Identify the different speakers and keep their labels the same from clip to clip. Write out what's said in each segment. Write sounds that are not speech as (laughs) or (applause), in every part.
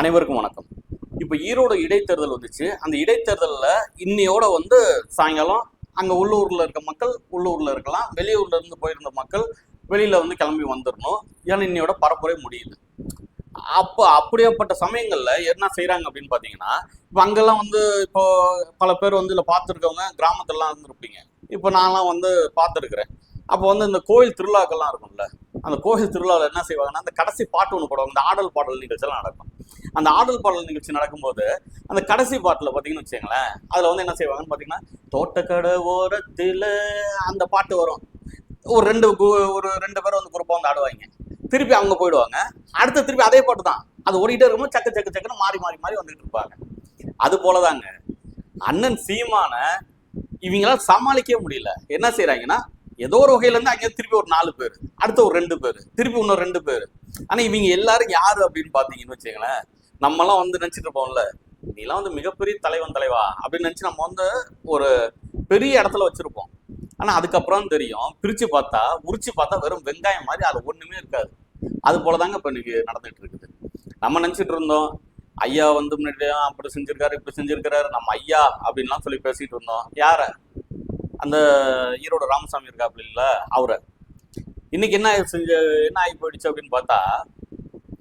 Speaker 1: அனைவருக்கும் வணக்கம். இப்போ ஈரோடு இடைத்தேர்தல் வந்துச்சு. அந்த இடைத்தேர்தலில் இன்னையோட வந்து சாயங்காலம் அங்கே உள்ளூரில் இருக்க மக்கள் உள்ளூரில் இருக்கலாம் வெளியூர்ல இருந்து போயிருந்த மக்கள் வெளியில் வந்து கிளம்பி வந்துடணும் ஏன்னா இன்னையோட பரப்புரை முடியுது. அப்போ அப்படியேப்பட்ட சமயங்களில் என்ன செய்கிறாங்க அப்படின்னு பார்த்தீங்கன்னா இப்போ அங்கெல்லாம் வந்து இப்போ பல பேர் வந்து இதில் பார்த்துருக்கவங்க கிராமத்துலலாம் இருந்திருப்பீங்க. இப்போ நான்லாம் வந்து பார்த்துருக்குறேன் அப்போ வந்து இந்த கோயில் திருவிழாக்கள்லாம் இருக்கும்ல அந்த கோயில் திருவிழாவில் என்ன செய்வாங்கன்னா அந்த கடைசி பாட்டு ஒன்று போடுவாங்க. இந்த ஆடல் பாடல் நிகழ்ச்சியெல்லாம் நடக்கும். அந்த ஆடல் பாடல் நிகழ்ச்சி நடக்கும்போது அந்த கடைசி பாட்டில் பார்த்தீங்கன்னு வச்சுங்களேன் அதில் வந்து என்ன செய்வாங்கன்னு பார்த்தீங்கன்னா தோட்டக்கடை ஓரத்தில் அந்த பாட்டு வரும். ஒரு ரெண்டு கு- ஒரு ரெண்டு பேரும் வந்து குரூப்பாக வந்து ஆடுவாங்க. திருப்பி அவங்க போயிடுவாங்க. அடுத்து திருப்பி அதே பாட்டு தான். அது ஓடிக்கிட்டே இருக்கும்போது சக்கு சக்கு சக்குன்னு மாறி மாறி மாறி வந்துகிட்டு இருப்பாங்க. அது போலதாங்க. அண்ணன் சீமான இவங்களால சமாளிக்கவே முடியல. என்ன செய்யறாங்கன்னா ஏதோ ஒரு வகையில இருந்து அங்கே திருப்பி ஒரு நாலு பேர் அடுத்து ஒரு ரெண்டு பேர் திருப்பி இன்னொரு ரெண்டு பேர். ஆனால் இவங்க எல்லாரும் யாரு அப்படின்னு பார்த்தீங்கன்னு வச்சுங்களேன் நம்மலாம் வந்து நினச்சிட்டு இருப்போம்ல நீலாம் வந்து மிகப்பெரிய தலைவன் தலைவா அப்படின்னு நினச்சி நம்ம வந்து ஒரு பெரிய இடத்துல வச்சுருப்போம். ஆனால் அதுக்கப்புறம் தெரியும் பிரித்து பார்த்தா உரிச்சு பார்த்தா வெறும் வெங்காயம் மாதிரி அது ஒன்றுமே இருக்காது. அது போலதாங்க இப்போ இன்னைக்கு நடந்துகிட்டு இருக்குது. நம்ம நினச்சிட்டு இருந்தோம் ஐயா வந்து முன்னாடி அப்படி செஞ்சுருக்காரு இப்படி செஞ்சிருக்காரு நம்ம ஐயா அப்படின்லாம் சொல்லி பேசிட்டு இருந்தோம். யாரை? அந்த ஈரோடு ராமசாமி இருக்காப்புல இல்லை அவரை. இன்னைக்கு என்ன செஞ்சு செஞ்ச என்ன ஆகி போயிடுச்சு அப்படின்னு பார்த்தா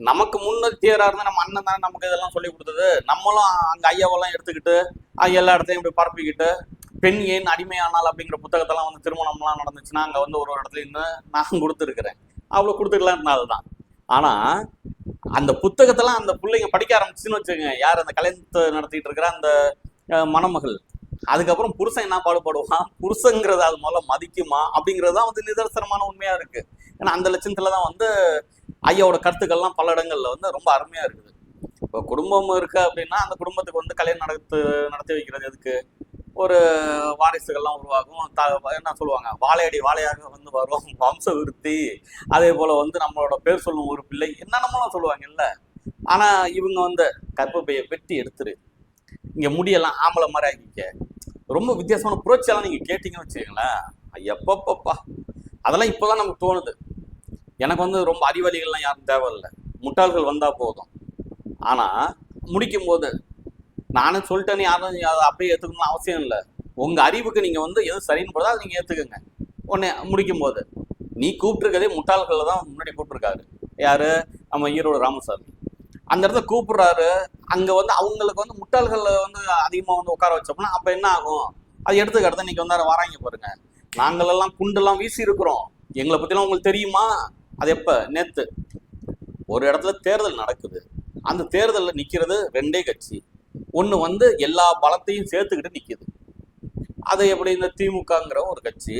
Speaker 1: நமக்கு முன்னத்தியரா இருந்தா நம்ம அண்ணன் தானே நமக்கு இதெல்லாம் சொல்லி கொடுத்தது. நம்மளும் அங்க ஐயாவெல்லாம் எடுத்துக்கிட்டு எல்லா இடத்தையும் இப்படி பரப்பிக்கிட்டு பெண் ஏன் அடிமையானால் அப்படிங்கிற புத்தகத்தெல்லாம் வந்து திருமணம்லாம் நடந்துச்சுன்னா அங்கே வந்து ஒரு ஒரு இடத்துல இருந்து நான் கொடுத்துருக்குறேன். அவ்வளோ கொடுத்துக்கலாம் அதுதான். ஆனால் அந்த புத்தகத்தெல்லாம் அந்த பிள்ளைங்க படிக்க ஆரம்பிச்சுன்னு வச்சுக்கோங்க. யார் அந்த கல்யாணத்தை நடத்திட்டு இருக்கிற அந்த மணமகள். அதுக்கப்புறம் புருஷன் என்ன பாடுபடுவான்? புருஷங்கிறத அது முதல்ல மதிக்குமா? அப்படிங்கிறது தான் வந்து நிதர்சனமான உண்மையாக இருக்குது ஏன்னா அந்த லட்சத்தில் தான் வந்து ஐயாவோட கருத்துக்கள்லாம் பல இடங்கள்ல வந்து ரொம்ப அருமையா இருக்குது. இப்போ குடும்பம் இருக்கு அப்படின்னா அந்த குடும்பத்துக்கு வந்து கல்யாணம் நடத்து நடத்தி வைக்கிறது எதுக்கு? ஒரு வாரிசுகள்லாம் உருவாகும். த- என்ன சொல்லுவாங்க? வாழையடி வாழையாக வந்து வரும். (laughs) வம்ச விருத்தி அதே போல் வந்து நம்மளோட பேர் சொல்லும் ஒரு பிள்ளை என்னென்னமோலாம் சொல்லுவாங்கல்ல? ஆனால் இவங்க வந்து கற்பப்பையை வெட்டி எடுத்துரு. இங்கே முடியெல்லாம் ஆம்பளை மாதிரி ஆக்கிக்க. ரொம்ப வித்தியாசமான புரட்சியெல்லாம் நீங்கள் கேட்டிங்கன்னு வச்சுக்கோங்களேன். எப்பப்பப்பா அதெல்லாம் இப்போ தான் நமக்கு தோணுது. எனக்கு வந்து ரொம்ப அறிவாளிகள்லாம் யாரும் தேவையில்லை. முட்டாள்கள் வந்தால் போதும். ஆனால் முடிக்கும் போது நானும் சொல்லிட்டேன்னு யாரும் அதை அப்படியே ஏத்துக்கணும்னு அவசியம் இல்லை. உங்கள் அறிவுக்கு நீங்கள் வந்து எது சரின்னு போதோ அதை நீங்கள் ஏற்றுக்குங்க உடனே முடிக்கும் போது நீ கூப்பிட்டுருக்கதே முட்டாள்களை தான் முன்னாடி கூப்பிட்டுருக்காரு. யாரு? நம்ம ஈரோடு ராமசாமி. அந்த இடத்த கூப்பிடுறாரு. அங்கே வந்து அவங்களுக்கு வந்து முட்டாள்களை வந்து அதிகமாக வந்து உட்கார வச்சோம்னா அப்போ என்ன ஆகும்? அது எடுத்துக்கிட்டு இன்னைக்கு வந்து வராங்க பாருங்க. நாங்களெல்லாம் குண்டெல்லாம் வீசி இருக்கிறோம் எங்களை பற்றிலாம் உங்களுக்கு தெரியுமா? அது எப்போ? நேற்று ஒரு இடத்துல தேர்தல் நடக்குது. அந்த தேர்தலில் நிற்கிறது ரெண்டே கட்சி. ஒன்று வந்து எல்லா பலத்தையும் சேர்த்துக்கிட்டு நிற்கிது அது எப்படி இந்த திமுகங்கிற ஒரு கட்சி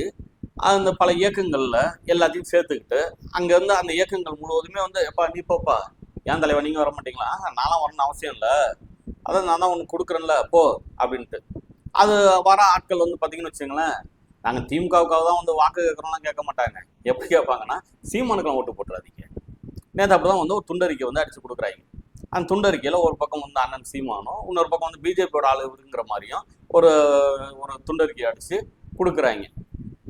Speaker 1: அந்த பல இயக்கங்களில் எல்லாத்தையும் சேர்த்துக்கிட்டு அங்கேருந்து அந்த இயக்கங்கள் முழுவதுமே வந்து எப்பா நீ போப்பா. ஏன் தலைவா நீங்கள் வர மாட்டீங்களா? நானும் வரணும்னு அவசியம் இல்லை. அதான் நான் தான் உனக்கு கொடுக்குறேன்ல போ. அப்படின்ட்டு. அது வர ஆட்கள் வந்து பார்த்தீங்கன்னு வச்சுங்களேன் நாங்கள் திமுகவுக்காக தான் வந்து வாக்கு கேட்குறோம்லாம் கேட்க மாட்டாங்க. எப்படி கேட்பாங்கன்னா சீமானுக்கெல்லாம் ஓட்டு போட்டுறாதீங்க. நேற்று அப்படி தான் வந்து ஒரு துண்டறிக்கை வந்து அடிச்சு கொடுக்குறாங்க. அந்த துண்டறிக்கையில் ஒரு பக்கம் வந்து அண்ணன் சீமானும் இன்னொரு பக்கம் வந்து பிஜேபியோட ஆளு இருக்குங்கிற மாதிரியும் ஒரு ஒரு துண்டறிக்கை அடித்து கொடுக்குறாங்க.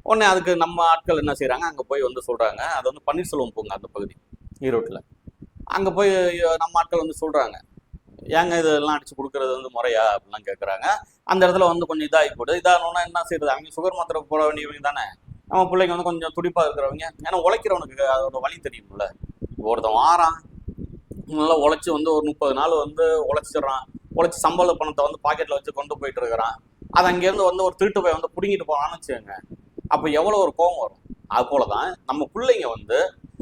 Speaker 1: உடனே அதுக்கு நம்ம ஆட்கள் என்ன செய்கிறாங்க அங்கே போய் வந்து சொல்கிறாங்க அது வந்து பன்னீர்செல்வம் போங்க அந்த பகுதி ஈரோட்டில். அங்கே போய் நம்ம ஆட்கள் வந்து சொல்கிறாங்க ஏங்க இதெல்லாம் அடிச்சு கொடுக்கறது வந்து முறையா அப்படிலாம் கேட்குறாங்க அந்த இடத்துல வந்து கொஞ்சம் இதாகி போடு இதாகணும்னா என்ன செய்யறது அவங்க சுகர் மாத்திரை போட வேண்டியவங்க தானே. நம்ம பிள்ளைங்க வந்து கொஞ்சம் துடிப்பாக இருக்கிறவங்க. ஏன்னா உழைக்கிறவனுக்கு அதோட வழி தெரியும்ல. ஒருத்தன் வாரான். நல்லா உழைச்சி வந்து ஒரு முப்பது நாள் வந்து உழைச்சிடுறான். உழைச்சி சம்பள பணத்தை வந்து பாக்கெட்டில் வச்சு கொண்டு போயிட்டு இருக்கிறான். அது அங்கேருந்து வந்து ஒரு திருட்டு போய் வந்து பிடுங்கிட்டு போறான்னு வச்சுக்கோங்க. அப்போ எவ்வளோ ஒரு கோபம் வரும். அது போல தான் நம்ம பிள்ளைங்க வந்து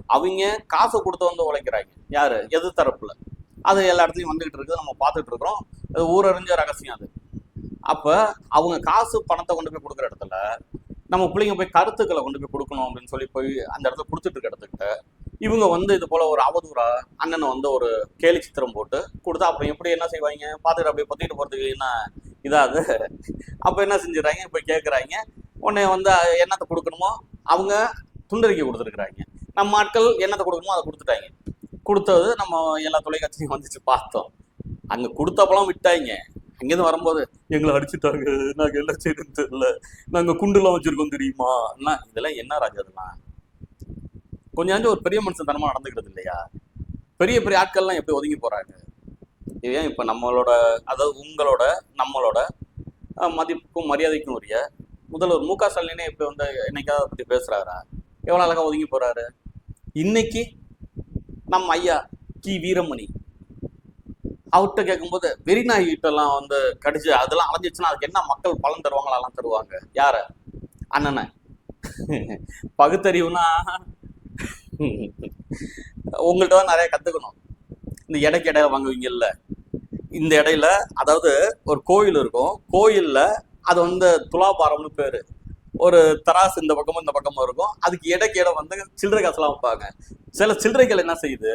Speaker 1: அவங்க காசு கொடுத்து வந்து உழைக்கிறாங்க. யார்? எது தரப்புல அது எல்லா இடத்துலையும் வந்துகிட்டு இருக்குது. நம்ம பார்த்துட்டு இருக்கிறோம். அது ஊரறிஞ்ச ரகசியம் அது. அப்போ அவங்க காசு பணத்தை கொண்டு போய் கொடுக்குற இடத்துல நம்ம பிள்ளைங்க போய் கருத்துக்களை கொண்டு போய் கொடுக்கணும் அப்படின்னு சொல்லி போய் அந்த இடத்துல கொடுத்துட்டு இருக்க இடத்துக்கிட்ட இவங்க வந்து இது போல ஒரு அவதூறா அண்ணனை வந்து ஒரு கேலி சித்திரம் போட்டு கொடுத்தா அப்புறம் எப்படி என்ன செய்வாங்க? பார்த்துட்டு அப்படியே பத்திட்டு போறதுக்கு என்ன இதாது? அப்போ என்ன செஞ்சிடறாங்க? போய் கேட்குறாங்க உடனே வந்து என்னத்தை கொடுக்கணுமோ அவங்க துண்டறிக்கை கொடுத்துருக்குறாங்க. நம்ம ஆட்கள் என்னத்தை கொடுக்கணுமோ அதை கொடுத்துட்டாங்க. கொடுத்தது நம்ம எல்லா தொலைக்காட்சியும் வந்துச்சு பார்த்தோம். அங்கே கொடுத்தப்பெல்லாம் விட்டாங்க அங்கேருந்து வரும்போது எங்களை அடிச்சுட்டாங்க. நாங்கள் எல்லாம் செய்யணும் தெரியல. நாங்கள் குண்டுலாம் வச்சிருக்கோம் தெரியுமா? என்ன இதெல்லாம் என்ன ராஜா அதெல்லாம் கொஞ்சம் ஒரு பெரிய மனுஷன் தனமா நடந்துக்கிறது இல்லையா? பெரிய பெரிய ஆட்கள்லாம் எப்படி ஒதுங்கி போறாங்க? இதுதான் ஏன் இப்போ நம்மளோட அதாவது உங்களோட நம்மளோட மதிப்புக்கும் மரியாதைக்கும் உரிய முதல்வர் மு க ஸ்டாலினே இப்போ வந்து என்னைக்காவது பற்றி பேசுகிறாரா எவ்வளோ அழகாக ஒதுங்கி போகிறாரு இன்னைக்கு நம்ம ஐயா கி. வீரமணி. அவர்கிட்ட கேட்கும்போது வெறிநாய்கிட்டலாம் வந்து கடிச்சு அதெல்லாம் அலைஞ்சிச்சுன்னா அதுக்கு என்ன மக்கள் பலன் தருவாங்களா தருவாங்க? யார? அண்ணனை. பகுத்தறிவுனா உங்கள்கிட்ட தான் நிறைய கற்றுக்கணும் இந்த இடைக்கு இடையில வாங்குவீங்கல்ல? இந்த இடையில அதாவது ஒரு கோயில் இருக்கும். கோயிலில் அது வந்து துலாபாரம்னு பேர். ஒரு தராசு இந்த பக்கமும் இந்த பக்கமும் இருக்கும். அதுக்கு இடைக்கு இடம் வந்து சில்லறை காசுலாம் வைப்பாங்க சில சில்லறைகள் என்ன செய்யுது?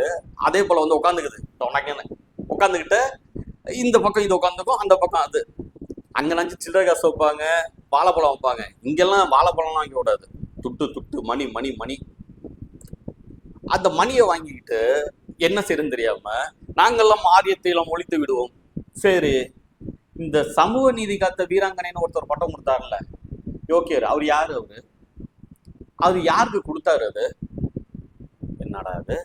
Speaker 1: அதே போல வந்து உட்காந்துக்குது. உனக்குன்னு. உட்காந்துக்கிட்டு இந்த பக்கம் இது உட்காந்துக்கும் அந்த பக்கம் அது. அங்கே நினச்சி சில்லறை காசு வைப்பாங்க வாழைப்பழம் வைப்பாங்க இங்கெல்லாம் வாழைப்பழம்லாம் வாங்கி விடாது. துட்டு துட்டு மணி மணி மணி. அந்த மணியை வாங்கிக்கிட்டு என்ன செய்யறதுன்னு தெரியாம நாங்கெல்லாம் ஆரியத்தையெல்லாம் ஒழித்து விடுவோம். சரி இந்த சமூக நீதி காத்த வீராங்கனைன்னு ஒருத்தர் பட்டம் கொடுத்தாருல்ல. யோக்கியர். அவர் யார் அவரு? அவர் யாருக்கு கொடுத்தாரு அது? என்னடா அது?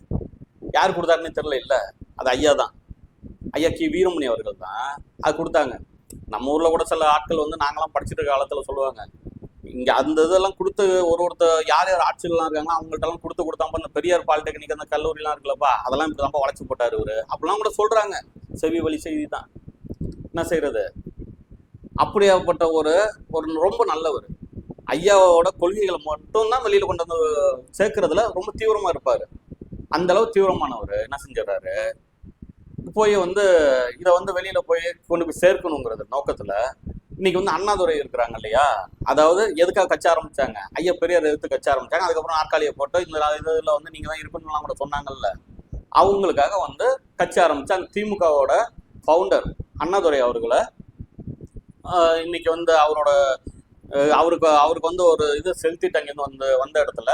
Speaker 1: யார் கொடுத்தாருன்னு தெரியல இல்லை. அது ஐயா தான். ஐயா கி. வீரமணி அவர்கள் தான். அது கொடுத்தாங்க. நம்ம ஊரில் கூட சில ஆட்கள் வந்து நாங்கெல்லாம் படிச்சுட்டு இருக்க காலத்தில் சொல்லுவாங்க. இங்கே அந்த இதெல்லாம் கொடுத்து ஒரு ஒருத்தர் யார் யார் ஆட்சியெல்லாம் இருக்காங்க அவங்கள்ட்டலாம் கொடுத்து கொடுத்தாப்ப அந்த பெரியார் பாலிடெக்னிக் அந்த கல்லூரிலாம் இருக்குல்லப்பா அதெல்லாம் இப்படி தான்ப்பா வளைச்சு போட்டார் இவர். அப்படிலாம் கூட சொல்கிறாங்க செவி வழி செய்தி தான். என்ன செய்கிறது அப்படியாப்பட்ட ஒரு ஒரு ரொம்ப நல்லவர். ஐயாவோட கொள்கைகளை மட்டும்தான் வெளியில கொண்டு வந்து சேர்க்கறதுல ரொம்ப தீவிரமா இருப்பாரு. அந்த அளவு தீவிரமானவர். என்ன செஞ்சிடறாரு? போய் வந்து இதை வந்து வெளியில போய் கொண்டு போய் சேர்க்கணுங்கிறது நோக்கத்துல இன்னைக்கு வந்து அண்ணாதுரை இருக்கிறாங்க இல்லையா? அதாவது எதுக்காக கட்சி ஆரம்பிச்சாங்க? ஐயா பெரியார் எதிர்த்து கட்சி ஆரம்பிச்சாங்க. அதுக்கப்புறம் நாற்காலியை போட்டு இந்த இதில் வந்து நீங்க தான் இருக்கணும்லாம் கூட சொன்னாங்கல்ல. அவங்களுக்காக வந்து கட்சி ஆரம்பிச்சு அந்த திமுகவோட ஃபவுண்டர் அண்ணாதுரை அவர்களை இன்னைக்கு வந்து அவரோட அவருக்கு அவருக்கு வந்து ஒரு இது செலுத்திட்டு வந்து வந்த இடத்துல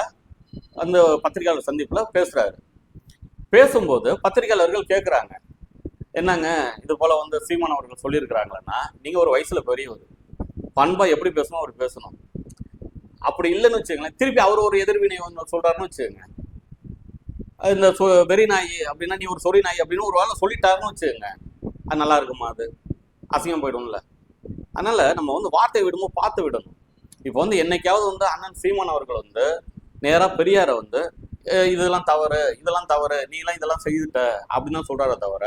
Speaker 1: அந்த பத்திரிகையாளர் சந்திப்பில் பேசுகிறாரு பேசும்போது பத்திரிகையாளர்கள் கேட்குறாங்க என்னங்க இது போல் வந்து சீமான் அவர்கள் சொல்லியிருக்கிறாங்களேன்னா நீங்கள் ஒரு வயசில் பெரியவர். பண்பா எப்படி பேசணும் அவர் பேசணும். அப்படி இல்லைன்னு வச்சுக்கோங்களேன் திருப்பி அவர் ஒரு எதிர்வினை வந்து சொல்கிறாருன்னு வச்சுக்கோங்க. இந்த சொ- வெறி நாய் அப்படின்னா நீ ஒரு சொறி நாய் அப்படின்னு ஒரு வேலை சொல்லிட்டாருன்னு வச்சுக்கோங்க. அது நல்லா இருக்குமா அது? அசிங்கம் போயிடும்ல. அதனால நம்ம வந்து வார்த்தை விடுமோ பார்த்து விடணும். இப்போ வந்து என்னைக்காவது வந்து அண்ணன் சீமான் அவர்கள் வந்து நேராக பெரியாரை வந்து இதெல்லாம் தவறு இதெல்லாம் தவறு நீ எல்லாம் இதெல்லாம் செய்துட்ட அப்படின்னு தான் சொல்றாரே தவிர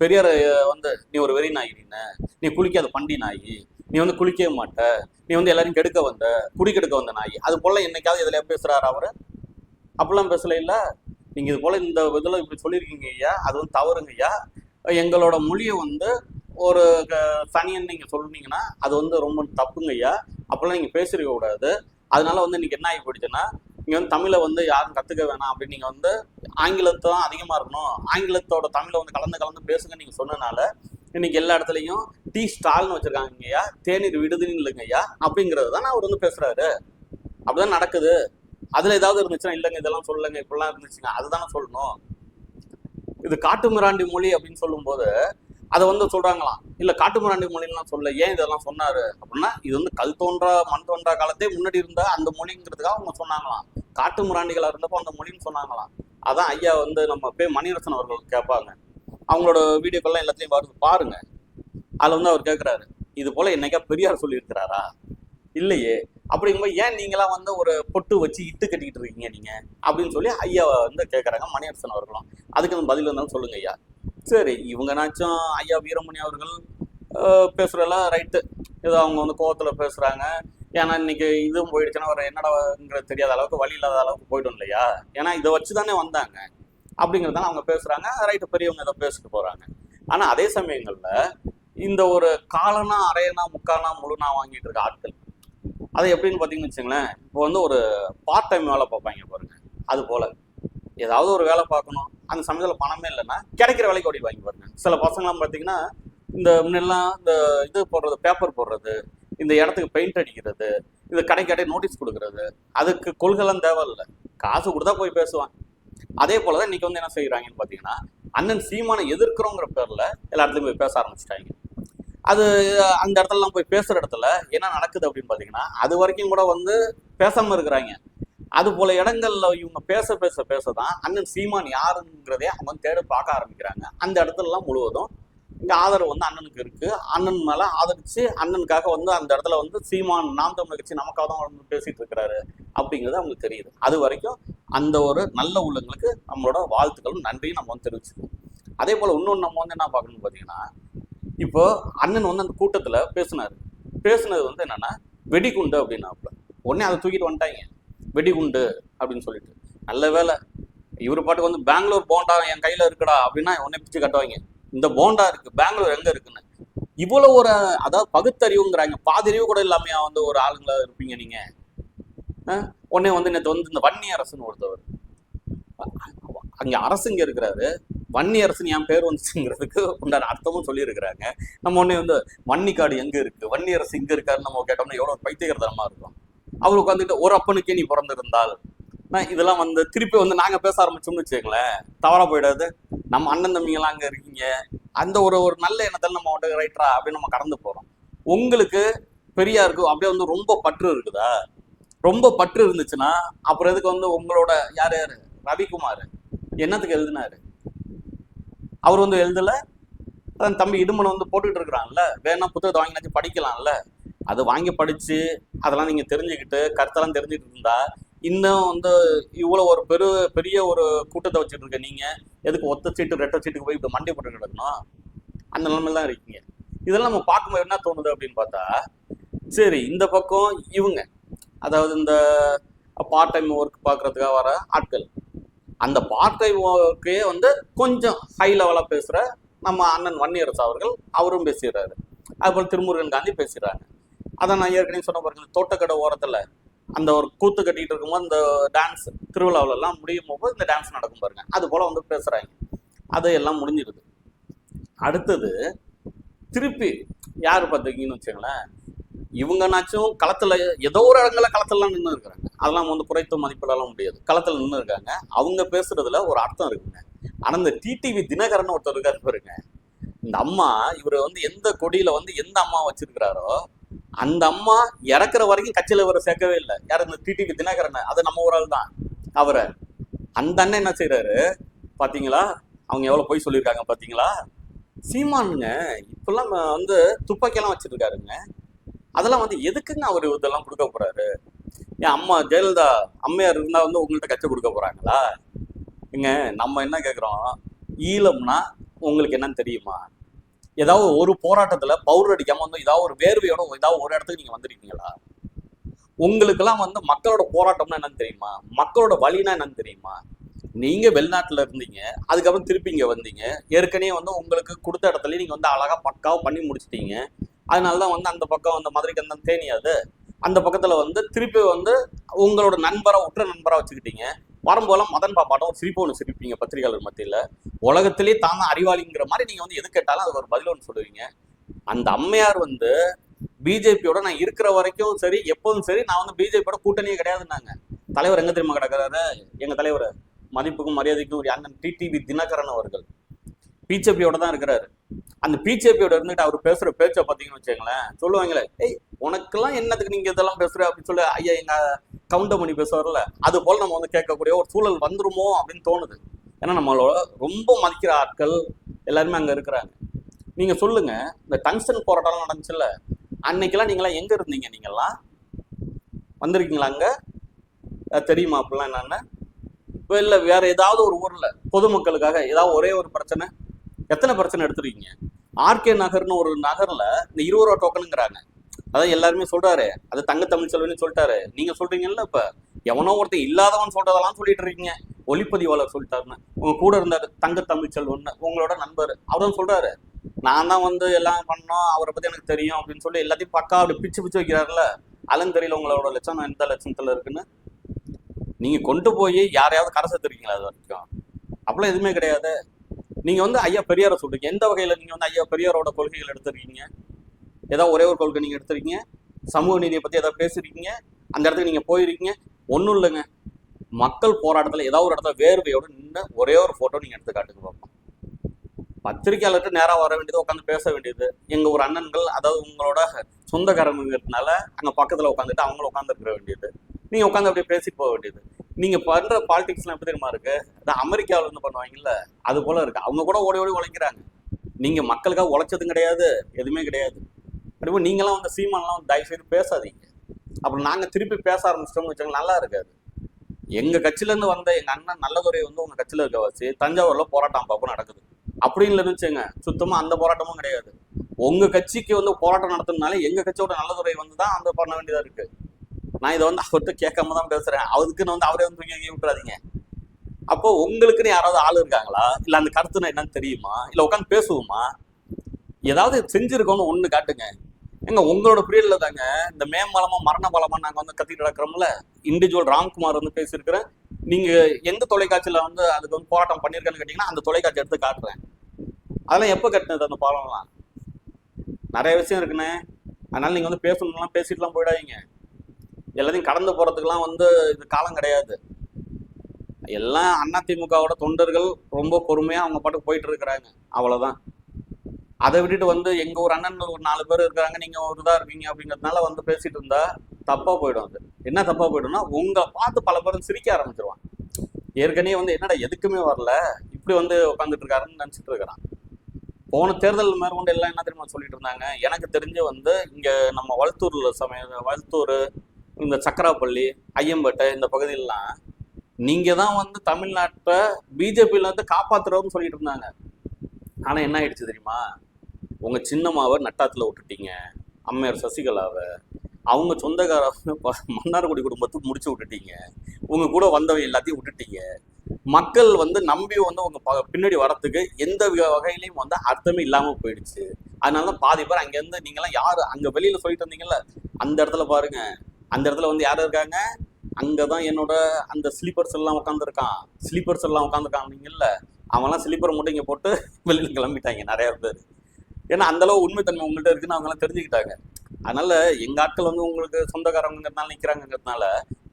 Speaker 1: பெரியார் வந்து நீ ஒரு வெறி நாய் நீ நீ குளிக்காத பண்டி நாய் நீ வந்து குளிக்கவே மாட்ட நீ வந்து எல்லாரையும் கெடுக்க வந்த குடி கெடுக்க வந்த நாய் அது போல என்னைக்காவது இதில் பேசுறாரு அவரு? அப்படிலாம் பேசல இல்லை. நீங்கள் இது போல இந்த இதில் இப்படி சொல்லியிருக்கீங்க ஐயா அது வந்து தவறுங்க ஐயா. எங்களோட மொழியை வந்து ஒரு க- சனியன் நீங்கள் சொல்றீங்கன்னா அது வந்து ரொம்ப தப்புங்க ஐயா. அப்பெல்லாம் நீங்கள் பேசிருக்க கூடாது. அதனால வந்து இன்னைக்கு என்ன ஆகி போயிடுச்சுன்னா நீங்கள் வந்து தமிழை வந்து யாரும் கற்றுக்க வேணாம் அப்படின்னு நீங்கள் வந்து ஆங்கிலத்தை தான் அதிகமாக இருக்கணும். ஆங்கிலத்தோட தமிழை வந்து கலந்து கலந்து பேசுங்க நீங்கள் சொன்னனால இன்னைக்கு எல்லா இடத்துலையும் டீ ஸ்டால்னு வச்சுருக்காங்க ஐயா. தேநீர் விடுதுன்னு இல்லைங்க ஐயா. அப்படிங்கிறது தான் அவர் வந்து பேசுகிறாரு அப்படிதான் நடக்குது. அதில் ஏதாவது இருந்துச்சுன்னா இல்லைங்க இதெல்லாம் சொல்லுங்க இப்படிலாம் இருந்துச்சுங்க அதுதானே சொல்லணும். இது காட்டு மிராண்டி மொழி அப்படின்னு சொல்லும்போது அதை வந்து சொல்கிறாங்களாம் இல்லை காட்டு மிராண்டி மொழிலாம் சொல்ல ஏன் இதெல்லாம் சொன்னார்? அப்படின்னா இது வந்து கல் தோன்றா மண் தோன்றா காலத்தே முன்னாடி இருந்த அந்த மொழிங்கிறதுக்காக அவங்க சொன்னாங்களாம். காட்டுமிராண்டிகளாக இருந்தப்போ அந்த மொழின்னு சொன்னாங்களாம். அதான் ஐயா வந்து நம்ம பே மணிரசன் அவர்கள் கேட்பாங்க. அவங்களோட வீடியோக்கெல்லாம் எல்லாத்தையும் பார்த்து பாருங்க. அதில் வந்து அவர் கேட்குறாரு இது போல் என்னைக்கா பெரியார் சொல்லியிருக்கிறாரா? இல்லையே. அப்படிங்கும்போது ஏன் நீங்களாம் வந்து ஒரு பொட்டு வச்சு இட்டு கட்டிக்கிட்டு இருக்கீங்க நீங்கள் அப்படின்னு சொல்லி ஐயா வந்து கேட்குறாங்க மணியரசன் அவர்களும். அதுக்கு வந்து பதில் இருந்தாலும் சொல்லுங்க ஐயா. சரி இவங்கனாச்சும் ஐயா வீரமணி அவர்கள் பேசுகிறதெல்லாம் ரைட்டு ஏதோ அவங்க வந்து கோவத்தில் பேசுகிறாங்க ஏன்னா இன்னைக்கு இதுவும் போயிடுச்சுன்னா ஒரு என்னடாங்கிறது தெரியாத அளவுக்கு வழி இல்லாத அளவுக்கு போயிடும் இல்லையா? ஏன்னா இதை வச்சு தானே வந்தாங்க. அப்படிங்கிறதால அவங்க பேசுகிறாங்க ரைட்டு பெரியவங்க இதை பேசிட்டு போகிறாங்க ஆனால் அதே சமயங்களில் இந்த ஒரு காலனா அரையனா முக்கானா முழுனா வாங்கிட்டு இருக்க ஆட்கள் அது எப்படின்னு பார்த்தீங்கன்னு வச்சுங்களேன் இப்போ வந்து ஒரு பார்ட் டைம் வேலை பார்ப்பாங்க பாருங்க. அது போல. ஏதாவது ஒரு வேலை பார்க்கணும். அந்த சமயத்தில் பணமே இல்லைன்னா கிடைக்கிற வேலைக்கு ஓடி வாங்கி பாருங்க. சில பசங்களாம் பார்த்தீங்கன்னா இந்த முன்னெல்லாம் இந்த இது போடுறது பேப்பர் போடுறது இந்த இடத்துக்கு பெயிண்ட் அடிக்கிறது இந்த கடை கடை நோட்டீஸ் கொடுக்கறது அதுக்கு கொள்கைலாம் தேவையில்லை. காசு கொடுத்தா போய் பேசுவான். அதே போல தான் இன்னைக்கு வந்து என்ன செய்கிறாங்கன்னு பார்த்தீங்கன்னா அண்ணன் சீமானை எதிர்க்கிறோங்கிற பேரில் எல்லா இடத்துலையும் போய் பேச ஆரம்பிச்சிட்டாங்க. அது அந்த இடத்துலலாம் போய் பேசுகிற இடத்துல என்ன நடக்குது அப்படின்னு பார்த்தீங்கன்னா அது வரைக்கும் கூட வந்து பேசாமல் இருக்கிறாங்க. அது போல இடங்கள்ல இவங்க பேச பேச பேச தான் அண்ணன் சீமான் யாருங்கிறதே அவங்க தேட பார்க்க ஆரம்பிக்கிறாங்க. அந்த இடத்துலலாம் முழுவதும் இங்க ஆதரவு வந்து அண்ணனுக்கு இருக்கு. அண்ணன் மேல ஆதரிச்சு அண்ணனுக்காக வந்து அந்த இடத்துல வந்து சீமான் நாம் தமிழ் கட்சி நமக்காக தான் வந்து பேசிட்டு இருக்கிறாரு அப்படிங்கிறது அவங்களுக்கு தெரியுது. அது வரைக்கும் அந்த ஒரு நல்ல உள்ளங்களுக்கு நம்மளோட வாழ்த்துக்களும் நன்றியும் நம்ம வந்து தெரிவிச்சுக்கோம் அதே போல இன்னொன்று நம்ம வந்து என்ன பார்க்கணும்னு பார்த்தீங்கன்னா இப்போ அண்ணன் வந்து அந்த கூட்டத்தில் பேசினார். பேசுனது வந்து என்னன்னா வெடிகுண்டு அப்படின்னாப்புல. உடனே அதை தூக்கிட்டு வந்துட்டாங்க. வெடிகுண்டு அப்படின்னு சொல்லிட்டு. நல்ல வேலை இவர் பாட்டுக்கு வந்து பெங்களூர் போண்டா என் கையில் இருக்குடா அப்படின்னா உடனே பிச்சு கட்டுவாங்க. இந்த போண்டா இருக்கு பெங்களூர் எங்க இருக்குன்னு. இவ்வளோ ஒரு அதாவது பகுத்தறிவுங்கிறாங்க. பாதறிவு கூட இல்லாமையா வந்து ஒரு ஆளுங்களா இருப்பீங்க நீங்க? உடனே வந்து நேற்று வந்து இந்த வன்னி அரசுன்னு ஒருத்தவர். அங்கே அரசுங்க இருக்கிறாரு. வன்னி அரசுன்னு என் பேர் வந்துச்சுங்கிறதுக்கு உண்டான அர்த்தமும் சொல்லியிருக்கிறாங்க. நம்ம உடனே வந்து வன்னிக்காடு எங்க இருக்கு? வன்னி அரசு இங்க இருக்காருன்னு நம்ம கேட்டோம்னா எவ்வளோ பைத்தியகரதனமா இருக்கும். அவர் உட்காந்துட்டு ஒரு அப்பனுக்கே நீ பிறந்திருந்தால். இதெல்லாம் வந்து திருப்பி வந்து நாங்கள் பேச ஆரம்பிச்சோம்னு வச்சுக்கங்களேன். தவறாக போயிடாது. நம்ம அண்ணன் தம்பிங்கெல்லாம் அங்கே இருக்கீங்க. அந்த ஒரு ஒரு நல்ல எண்ணத்தில் நம்ம வந்து ரைட்டரா அப்படின்னு நம்ம கடந்து போகிறோம் உங்களுக்கு பெரியாருக்கு அப்படியே வந்து ரொம்ப பற்று இருக்குதா? ரொம்ப பற்று இருந்துச்சுன்னா அப்புறம் எதுக்கு வந்து உங்களோட யார் யார்? ரவிக்குமார். என்னத்துக்கு எழுதினாரு? அவர் வந்து எழுதலை. அதான் தம்பி இடுமனை வந்து போட்டுக்கிட்டு இருக்கிறான்ல. வேணா புத்தகத்தை வாங்கினாச்சும் படிக்கலாம்ல. அது வாங்கி படிச்சு அதெல்லாம் நீங்க தெரிஞ்சுக்கிட்டு கருத்தெல்லாம் தெரிஞ்சுக்கிட்டு இருந்தா இன்னும் வந்து இவ்வளவு ஒரு பெரு பெரிய ஒரு கூட்டத்தை வச்சுட்டு இருக்க நீங்க எதுக்கு ஒத்த சீட்டு ரெட்ட சீட்டுக்கு போய் இப்படி மண்டை போட்டு கிடக்கணும் அந்த நிலைமையில்தான் இருக்கீங்க. இதெல்லாம் நம்ம பார்க்கும்போது என்ன தோணுது அப்படின்னு பார்த்தா சரி இந்த பக்கம் இவங்க அதாவது இந்த பார்ட் டைம் ஒர்க் பார்க்கறதுக்காக வர ஆட்கள் அந்த பார்ட் டைம் ஒர்க்கே வந்து கொஞ்சம் ஹை லெவலாக பேசுகிற நம்ம அண்ணன் வன்னியரசு அவர்கள் அவரும் பேசுகிறாரு. அதுபோல் திருமுருகன் காந்தி பேசுகிறாங்க அதை நான் ஏற்கனவே சொன்ன பாருங்க தோட்டக்கடை ஓரத்தில் அந்த ஒரு கூத்து கட்டிட்டு இருக்கும்போது இந்த டான்ஸ் திருவிழாவிலலாம் முடியும் போது இந்த டான்ஸ் நடக்கும் பாருங்க. அது போல் வந்து பேசுகிறாங்க அது எல்லாம் முடிஞ்சிருது. அடுத்தது திருப்பி யார் பார்த்தீங்கன்னு வச்சுங்களேன் இவங்கனாச்சும் களத்தில் ஏதோ ஒரு இடங்களில் களத்துல நின்று இருக்கிறாங்க அதெல்லாம் வந்து குறைத்து மதிப்பிடலாம் முடியாது. களத்தில் நின்று இருக்காங்க. அவங்க பேசுறதுல ஒரு அர்த்தம் இருக்குங்க. ஆனால் இந்த டிடிவி தினகரன் ஒருத்தர் இருக்காரு பாருங்க. இந்த அம்மா இவர் வந்து எந்த கொடியில வந்து எந்த அம்மா வச்சிருக்கிறாரோ அந்த அம்மா இறக்குற வரைக்கும் கட்சியில் இவரை சேர்க்கவே இல்லை. யார் இந்த டிடிவி தினகரன்? அது நம்ம ஒரு ஆள் தான். அவரை. அந்த அண்ணன் என்ன செய்கிறாரு பார்த்தீங்களா அவங்க எவ்வளோ போய் சொல்லியிருக்காங்க பார்த்தீங்களா சீமானுங்க இப்பெல்லாம் வந்து துப்பாக்கியெல்லாம் வச்சுருக்காருங்க. அதெல்லாம் வந்து எதுக்குங்க அவர் இதெல்லாம் கொடுக்க போகிறாரு என் அம்மா ஜெயலலிதா அம்மையார் இருந்தால் வந்து உங்கள்கிட்ட கட்சி கொடுக்க போகிறாங்களா ஏங்க நம்ம என்ன கேட்குறோம் ஈழம்னா உங்களுக்கு என்னன்னு தெரியுமா? ஏதாவது ஒரு போராட்டத்துல பவுடர் அடிக்காம வந்து ஏதாவது ஒரு வேர்வையோட ஏதாவது ஒரு இடத்துக்கு நீங்க வந்திருக்கீங்களா? உங்களுக்கெல்லாம் வந்து மக்களோட போராட்டம்னா என்னன்னு தெரியுமா? மக்களோட வழினா என்னன்னு தெரியுமா? நீங்க வெளிநாட்டுல இருந்தீங்க அதுக்கப்புறம் திருப்பி இங்க வந்தீங்க. ஏற்கனவே வந்து உங்களுக்கு கொடுத்த இடத்துல நீங்க வந்து அழகா பக்காவும் பண்ணி முடிச்சிட்டீங்க. அதனாலதான் வந்து அந்த பக்கம் அந்த மதுரைக்கு அந்த தேனியாது அந்த பக்கத்துல வந்து திருப்பி வந்து உங்களோட நண்பரா உற்ற நண்பரா வச்சுக்கிட்டீங்க. வரும்போல மதன் பாப்பாட்டம் ஒரு சிரிப்பு ஒன்று சிரிப்பீங்க பத்திரிகையாளர் மத்தியில். உலகத்திலே தான் அறிவாளிங்கிற மாதிரி நீங்கள் வந்து எது கேட்டாலும் அது ஒரு பதில் ஒன்று சொல்லுவீங்க. அந்த அம்மையார் வந்து பிஜேபியோட நான் இருக்கிற வரைக்கும் சரி எப்போதும் சரி நான் வந்து பிஜேபியோட கூட்டணியே கிடையாதுன்னாங்க. தலைவர் எங்க தெரியுமா கிடக்கிறாரு? எங்கள் தலைவர்? மதிப்புக்கும் மரியாதைக்கும் ஒரு அண்ணன் டிடிவி தினகரன் அவர்கள். பிஜேபியோட தான் இருக்கிறாரு. அந்த பிஜேபியோட இருந்துட்டு அவர் பேசுற பேச்சை பார்த்தீங்கன்னு வச்சுங்களேன் சொல்லுவாங்களே ஏய் உனக்கெல்லாம் என்னத்துக்கு நீங்க இதெல்லாம் பேசுற? அப்படின்னு சொல்லி ஐயா எங்க கவுண்டமணி பேசுவார்ல அது போல நம்ம வந்து கேட்கக்கூடிய ஒரு சூழல் வந்துருமோ? அப்படின்னு தோணுது. ஏன்னா நம்மளோட ரொம்ப மதிக்கிற ஆட்கள் எல்லாருமே அங்க இருக்கிறாங்க. நீங்க சொல்லுங்க இந்த டங்ஸ்டன் போராட்டம் நடந்துச்சுல்ல அன்னைக்கெல்லாம் நீங்களாம் எங்க இருந்தீங்க? நீங்கெல்லாம் வந்திருக்கீங்களா அங்க? தெரியுமா அப்படிலாம் என்னன்னு? இப்போ இல்லை வேற ஏதாவது ஒரு ஊர்ல பொதுமக்களுக்காக ஏதாவது ஒரே ஒரு பிரச்சனை எத்தனை பிரச்சனை எடுத்துருக்கீங்க? ஆர்கே நகர்னு ஒரு நகர்ல இந்த இருபது ரூபா டோக்கனுங்கிறாங்க அதான் எல்லாருமே சொல்றாரு அது தங்க தமிழ் செல்வன்னு சொல்லிட்டாரு. நீங்க சொல்றீங்கல்ல இப்ப? எவனோ ஒருத்தன் இல்லாதவன் சொல்றதெல்லாம் சொல்லிட்டு இருக்கீங்க. ஒளிப்பதிவாளர் சொல்லிட்டாருன்னு. உங்க கூட இருந்தாரு தங்க தமிழ் செல்வன் உங்களோட நண்பர். அவரும் சொல்றாரு நான் தான் வந்து எல்லாம் பண்ணோம் அவரை பத்தி எனக்கு தெரியும் அப்படின்னு சொல்லி எல்லாத்தையும் பக்கா அப்படி பிச்சு பிச்சு வைக்கிறாருல அலன் தெரியல உங்களோட லட்சம் எந்த லட்சத்துல இருக்குன்னு. நீங்க கொண்டு போய் யாரையாவது கரை சேர்த்துருக்கீங்களா அது வரைக்கும்? அப்பெல்லாம் எதுவுமே கிடையாது. நீங்க வந்து ஐயா பெரியாரை சொல்றீங்க. எந்த வகையில நீங்க வந்து ஐயா பெரியாரோட கொள்கைகள் எடுத்திருக்கீங்க? ஏதாவது ஒரே ஒரு கொள்கை நீங்க எடுத்திருக்கீங்க? சமூக நீதியை பத்தி ஏதாவது பேசிருக்கீங்க? அந்த இடத்துக்கு நீங்க போயிருக்கீங்க? ஒன்றும் இல்லைங்க. மக்கள் போராட்டத்தில் ஏதாவது ஒரு இடத்துல வேர்வையோட நின்று ஒரே ஒரு ஃபோட்டோ நீங்கள் எடுத்து காட்டுங்க பார்ப்போம் பத்திரிகையாளர்கிட்ட நேராக வர வேண்டியது உட்காந்து பேச வேண்டியது. எங்கள் ஒரு அண்ணன்கள் அதாவது உங்களோட சொந்தக்காரங்கிறதுனால அங்கே பக்கத்தில் உட்காந்துட்டு அவங்களும் உட்காந்துருக்க வேண்டியது. நீங்கள் உட்காந்து அப்படியே பேசிட்டு போக வேண்டியது. நீங்க பண்ற பாலிடிக்ஸ்லாம் எப்படி தெரியுமா இருக்கு? அதான் அமெரிக்காவில் இருந்து பண்ணுவாங்கல்ல அது போல இருக்கு. அவங்க கூட ஓடி ஓடி உழைக்கிறாங்க. நீங்க மக்களுக்காக உழைச்சதும் கிடையாது எதுவுமே கிடையாது. அப்படிப்போ நீங்களாம் வந்து சீமான்லாம் வந்து தயவு செய்து பேசாதீங்க. அப்புறம் நாங்க திருப்பி பேச ஆரம்பிச்சிட்டோம்னு வச்சாங்க நல்லா இருக்காது. எங்க கட்சியில இருந்து வந்த எங்க அண்ணன் நல்லதுரை வந்து உங்க கட்சியில இருக்க வச்சு தஞ்சாவூர்ல போராட்டம் அப்பப்போ நடக்குது. அப்படின்னு இருந்துச்சுங்க வச்சுங்க சுத்தமா அந்த போராட்டமும் கிடையாது. உங்க கட்சிக்கு வந்து போராட்டம் நடத்தினாலே எங்க கட்சியோட நல்லதுரை வந்து தான் அந்த பண்ண வேண்டியதா இருக்கு. நான் இதை வந்து அவர்கிட்ட கேட்காம தான் பேசுறேன். அவருக்குன்னு வந்து அவரே வந்து தூக்கி விட்டுறாதீங்க. அப்போ உங்களுக்குன்னு யாராவது ஆள் இருக்காங்களா? இல்லை அந்த கருத்துனா என்னன்னு தெரியுமா? இல்லை உட்காந்து பேசுவோமா? ஏதாவது செஞ்சுருக்கோம்னு ஒன்று காட்டுங்க. எங்க உங்களோட பீரியட்ல தாங்க. இந்த மேம்பலமா மரண பலமா நாங்க வந்து கத்திட்டு நடக்கிறோம்ல இண்டிவிஜுவல் ராம்குமார் வந்து பேசியிருக்கிறேன் நீங்க எந்த தொலைக்காட்சியில வந்து அதுக்கு வந்து போராட்டம் பண்ணிருக்கேன்னு கேட்டீங்கன்னா அந்த தொலைக்காட்சி எடுத்து காட்டுறேன். அதெல்லாம் எப்போ கட்டினது அந்த பாலம்லாம்? நிறைய விஷயம் இருக்குண்ணே. அதனால நீங்க வந்து பேசணும்லாம் பேசிட்டுலாம் போயிடாதீங்க. எல்லாத்தையும் கடந்து போறதுக்கெல்லாம் வந்து இது காலம் கிடையாது. எல்லாம் அதிமுகவோட தொண்டர்கள் ரொம்ப பொறுமையா அவங்க பாட்டுக்கு போயிட்டு இருக்கிறாங்க. அவ்வளவுதான். அதை விட்டுட்டு வந்து எங்க ஒரு அண்ணன் ஒரு நாலு பேர் இருக்காங்க நீங்க ஒரு இதாக இருக்கீங்க அப்படிங்கிறதுனால வந்து பேசிட்டு இருந்தா தப்பா போயிடும் அது. என்ன தப்பா போயிடும்னா உங்களை பார்த்து பல பேரும் சிரிக்க ஆரம்பிச்சிருவான் ஏற்கனவே வந்து என்னடா எதுக்குமே வரல இப்படி வந்து உட்காந்துட்டு இருக்காருன்னு நினச்சிட்டு இருக்கிறான். போன தேர்தல் மேற்கொண்டு எல்லாம் என்ன தெரியுமா சொல்லிட்டு இருந்தாங்க? எனக்கு தெரிஞ்சு வந்து இங்க நம்ம வளத்தூர்ல சமய வளத்தூர் இந்த சக்கராப்பள்ளி ஐயம்பேட்டை இந்த பகுதியிலலாம் நீங்கள் தான் வந்து தமிழ்நாட்டை பிஜேபியிலேருந்து இருந்து சொல்லிட்டு இருந்தாங்க. ஆனால் என்ன ஆயிடுச்சு தெரியுமா? உங்கள் சின்னம்மாவை நட்டாத்தில் விட்டுட்டீங்க. அம்மையார் சசிகலாவை. அவங்க சொந்தக்கார மன்னார்குடி குடும்பத்துக்கு முடிச்சு விட்டுட்டீங்க. உங்கள் கூட வந்தவங்க எல்லாத்தையும் விட்டுட்டீங்க. மக்கள் வந்து நம்பி வந்து உங்க ப- பின்னாடி வரத்துக்கு எந்த வகையிலையும் வந்து அர்த்தமே இல்லாம போயிடுச்சு. அதனால தான் பாதி பேர் அங்கேருந்து நீங்களாம் யார்? அங்கே வெளியில் சொல்லிட்டு இருந்தீங்கல்ல? அந்த இடத்துல பாருங்க. அந்த இடத்துல வந்து யார் இருக்காங்க? அங்கே தான் என்னோட அந்த ஸ்லீப்பர்ஸ் எல்லாம் உட்காந்துருக்கான் ஸ்லீப்பர்ஸ் எல்லாம் உட்காந்துருக்காங்கல்ல அவன்லாம் ஸ்லீப்பர் மட்டும் இங்கே போட்டு வெளியில் கிளம்பிட்டாங்க நிறைய பேர். ஏன்னா அந்த அளவு உண்மைத்தன்மை உங்கள்கிட்ட இருக்குன்னு அவங்களாம் தெரிஞ்சுக்கிட்டாங்க. அதனால எங்கள் ஆட்கள் வந்து உங்களுக்கு சொந்தக்காரங்கிறதுனால நிற்கிறாங்கிறதுனால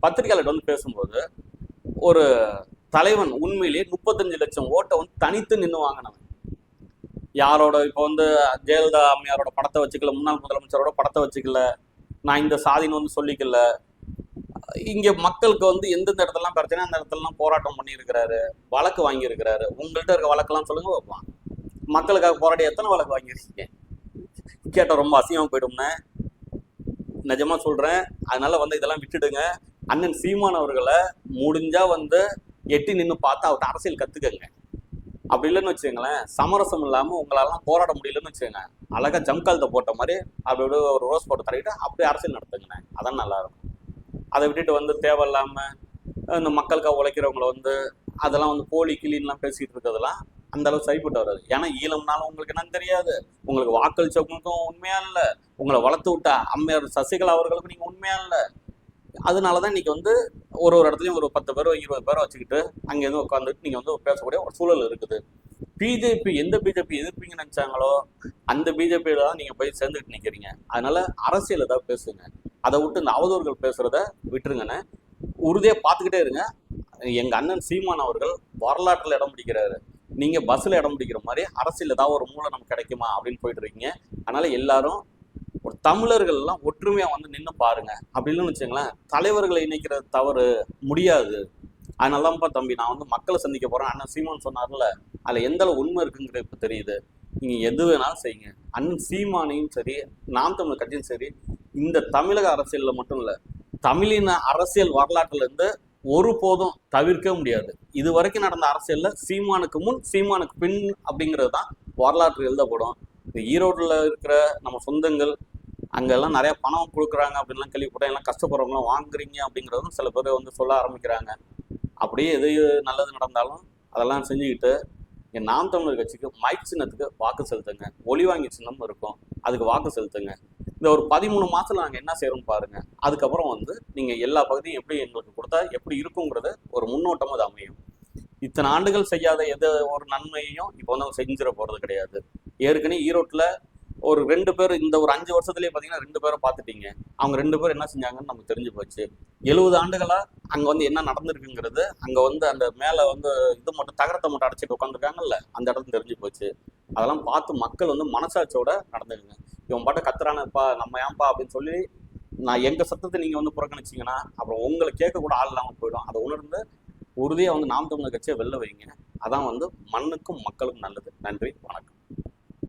Speaker 1: பத்திரிகையாளர் வந்து பேசும்போது ஒரு தலைவன் உண்மையிலேயே முப்பத்தஞ்சு லட்சம் ஓட்டை வந்து தனித்து நின்று வாங்கினவன். யாரோட இப்போ வந்து ஜெயலலிதா அம்மையாரோட படத்தை வச்சுக்கல முன்னாள் முதலமைச்சரோட படத்தை வச்சுக்கல நான் இந்த சாதின்னு வந்து சொல்லிக்கல. இங்கே மக்களுக்கு வந்து எந்தெந்த இடத்துலலாம் பிரச்சனை அந்த இடத்துலலாம் போராட்டம் பண்ணியிருக்கிறாரு வழக்கு வாங்கியிருக்கிறாரு. உங்கள்கிட்ட இருக்க வழக்கெல்லாம் சொல்லுங்க வைப்பான் மக்களுக்காக போராடி எத்தனை வழக்கு வாங்கியிருக்கீங்க? கேட்ட ரொம்ப அசிங்கமாக போயிடும்னு. நிஜமாக சொல்கிறேன் அதனால் வந்து இதெல்லாம் விட்டுடுங்க. அண்ணன் சீமான் அவர்களை வந்து எட்டி நின்று பார்த்து அவர்கிட்ட அரசியல் கற்றுக்கங்க அப்படி இல்லைன்னு வச்சுக்கோங்களேன் சமரசம் இல்லாம உங்களாலாம் போராட முடியலன்னு வச்சுக்கோங்க. அழகா ஜம்காலத்தை போட்ட மாதிரி அப்படி அப்படியே ஒரு ரோஸ் போட்டு தரையிட்டு அப்படியே அரசியல் நடத்துங்கண்ணே அதான் நல்லா இருக்கும். அதை விட்டுட்டு வந்து தேவையில்லாம இந்த மக்களுக்காக உழைக்கிறவங்கள வந்து அதெல்லாம் வந்து போலி கிளின்லாம் பேசிட்டு இருக்கிறதுலாம் அந்த அளவு சரிப்பட்டு வராது. ஏன்னா ஈழம்னாலும் உங்களுக்கு என்னன்னு தெரியாது. உங்களுக்கு வாக்களிச்சவங்களுக்கும் உண்மையா இல்லை. உங்களை வளர்த்து விட்டா அம்மையார் சசிகலா அவர்களுக்கும் நீங்க உண்மையா இல்லை. அதனால தான் இன்னைக்கு வந்து ஒரு ஒரு இடத்துலையும் ஒரு பத்து பேரோ இருபது பேரோ வச்சுக்கிட்டு அங்கேருந்து உட்காந்துட்டு நீங்கள் வந்து பேசக்கூடிய ஒரு சூழல் இருக்குது. பிஜேபி எந்த பிஜேபி எதிர்ப்பீங்கன்னு நினச்சாங்களோ அந்த பிஜேபியில் தான் நீங்கள் போய் சேர்ந்துட்டு நிற்கிறீங்க அதனால் அரசியல் ஏதாவது பேசுங்க. அதை விட்டு இந்த அவதூறுகள் பேசுகிறத விட்டுருங்கண்ணே. உறுதியாக பார்த்துக்கிட்டே இருங்க. எங்கள் அண்ணன் சீமான் அவர்கள் வரலாற்றில் இடம் பிடிக்கிறாரு. நீங்கள் பஸ்ஸில் இடம் பிடிக்கிற மாதிரி அரசியல் ஏதாவது ஒரு மூலம் நமக்கு கிடைக்குமா அப்படின்னு போயிட்டு இருக்கீங்க. அதனால எல்லாரும் ஒரு தமிழர்கள் எல்லாம் ஒற்றுமையா வந்து நின்று பாருங்க. அப்படின்னு வச்சுங்களேன் தலைவர்களை இணைக்கிறது தவறு முடியாது. அதனாலதான்ப்பா தம்பி நான் வந்து மக்களை சந்திக்க போறேன். அண்ணன் சீமான் சொன்னார்ல அதுல எந்த அளவு உண்மை இருக்குங்கிறது இப்ப தெரியுது. நீங்க எது வேணாலும் செய்யுங்க. அண்ணன் சீமானையும் சரி நாம் தமிழ் கட்சியும் சரி இந்த தமிழக அரசியல்ல மட்டும் இல்ல தமிழின அரசியல் வரலாற்றுல இருந்து ஒருபோதும் தவிர்க்க முடியாது. இது வரைக்கும் நடந்த அரசியல்ல சீமானுக்கு முன் சீமானுக்கு பின் அப்படிங்கிறது தான் வரலாற்று எழுதப்படும். இந்த ஈரோட்டில் இருக்கிற நம்ம சொந்தங்கள் அங்கெல்லாம் நிறைய பணம் கொடுக்குறாங்க அப்படின்லாம் கேள்விப்பட்டேன். எல்லாம் கஷ்டப்படுறவங்களாம் வாங்குறீங்க அப்படிங்கிறதும் சில பேர் வந்து சொல்ல ஆரம்பிக்கிறாங்க. அப்படியே எது நல்லது நடந்தாலும் அதெல்லாம் செஞ்சுக்கிட்டு என் நாம் தமிழர் கட்சிக்கு மைக் சின்னத்துக்கு வாக்கு செலுத்துங்க. ஒளி வாங்கி சின்னம் இருக்கும். அதுக்கு வாக்கு செலுத்துங்க. இந்த ஒரு பதிமூணு மாதத்தில் நாங்கள் என்ன செய்கிறோம் பாருங்க. அதுக்கப்புறம் வந்து நீங்கள் எல்லா பகுதியும் எப்படி எங்களுக்கு கொடுத்தா எப்படி இருக்குங்கிறது ஒரு முன்னோட்டம் அது அமையும். இத்தனை ஆண்டுகள் செய்யாத எது ஒரு நன்மையையும் இப்போ வந்து அவங்க செஞ்சிட போகிறது கிடையாது. ஏற்கனவே ஈரோட்டில் ஒரு ரெண்டு பேர் இந்த ஒரு அஞ்சு வருஷத்துலேயே பார்த்தீங்கன்னா ரெண்டு பேரை பார்த்துட்டீங்க. அவங்க ரெண்டு பேரும் என்ன செஞ்சாங்கன்னு நமக்கு தெரிஞ்சு போச்சு. எழுபது ஆண்டுகளாக அங்கே வந்து என்ன நடந்திருக்குங்கிறது அங்கே வந்து அந்த மேலே வந்து இது மட்டும் தகரத்தை மட்டும் அடைச்சிட்டு உட்காந்துருக்காங்கல்ல அந்த இடத்துல தெரிஞ்சு போச்சு. அதெல்லாம் பார்த்து மக்கள் வந்து மனசாட்சியோட நடந்துக்குங்க. இவன் பாட்ட கத்துறானப்பா நம்ம ஏன்பா? அப்படின்னு சொல்லி நான் எங்கள் சத்தத்தை நீங்கள் வந்து புறக்கணிச்சிங்கன்னா அப்புறம் உங்களை கேட்க கூட ஆள் இல்லாமல் போயிடும். அதை உணர்ந்து உறுதியாக வந்து நாம் தமிழர் கட்சியை வெளில வைங்க. அதான் வந்து மண்ணுக்கும் மக்களுக்கும் நல்லது. நன்றி வணக்கம்.